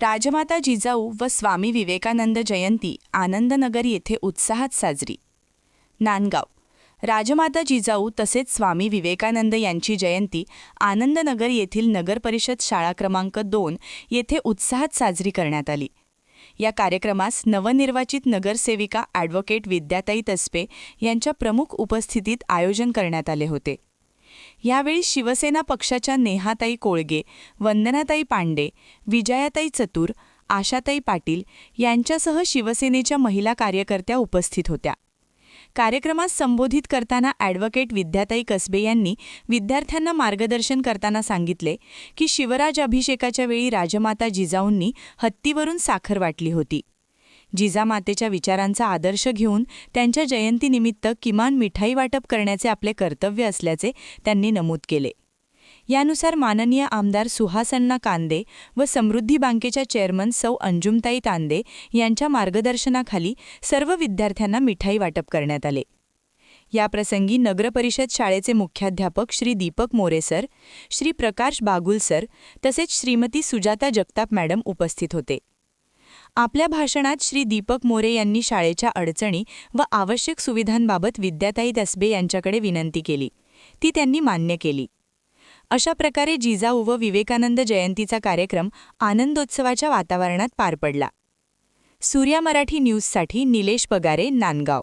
राजमाता जिजाऊ व स्वामी विवेकानंद जयंती आनंदनगर येथे उत्साहात साजरी. नांदगाव. राजमाता जिजाऊ तसेच स्वामी विवेकानंद यांची जयंती आनंदनगर येथील नगर परिषद शाळा क्रमांक दोन येथे उत्साहात साजरी करण्यात आली. या कार्यक्रमास नवनिर्वाचित नगरसेविका ॲडव्होकेट विद्याताई तस्पे यांच्या प्रमुख उपस्थितीत आयोजन करण्यात आले होते. यावेळी शिवसेना पक्षाच्या नेहाताई कोळगे वंदनाताई पांडे विजयाताई चतुर आशाताई पाटील यांच्यासह शिवसेनेच्या महिला कार्यकर्त्या उपस्थित होत्या. कार्यक्रमास संबोधित करताना ॲडव्होकेट विद्याताई कसबे यांनी विद्यार्थ्यांना मार्गदर्शन करताना सांगितले की शिवराज अभिषेकाच्या वेळी राजमाता जिजाऊंनी हत्तीवरून साखर वाटली होती. जिजामातेच्या विचारांचा आदर्श घेऊन त्यांच्या जयंतीनिमित्त किमान मिठाई वाटप करण्याचे आपले कर्तव्य असल्याचे त्यांनी नमूद केले. यानुसार माननीय आमदार सुहासन्ना कांदे व समृद्धी बँकेच्या चेअरमन सौ अंजुमताई तांदे यांच्या मार्गदर्शनाखाली सर्व विद्यार्थ्यांना मिठाई वाटप करण्यात आले. याप्रसंगी नगरपरिषद शाळेचे मुख्याध्यापक श्री दीपक मोरे सर श्री प्रकाश बागुल सर तसेच श्रीमती सुजाता जगताप मॅडम उपस्थित होते. आपल्या भाषणात श्री दीपक मोरे यांनी शाळेच्या अडचणी व आवश्यक सुविधांबाबत विद्याताई दसबे यांच्याकडे विनंती केली. ती त्यांनी मान्य केली. अशा प्रकारे जिजाऊ व विवेकानंद जयंतीचा कार्यक्रम आनंदोत्सवाच्या वातावरणात पार पडला. सूर्या मराठी न्यूजसाठी निलेश पगारे नांदगाव.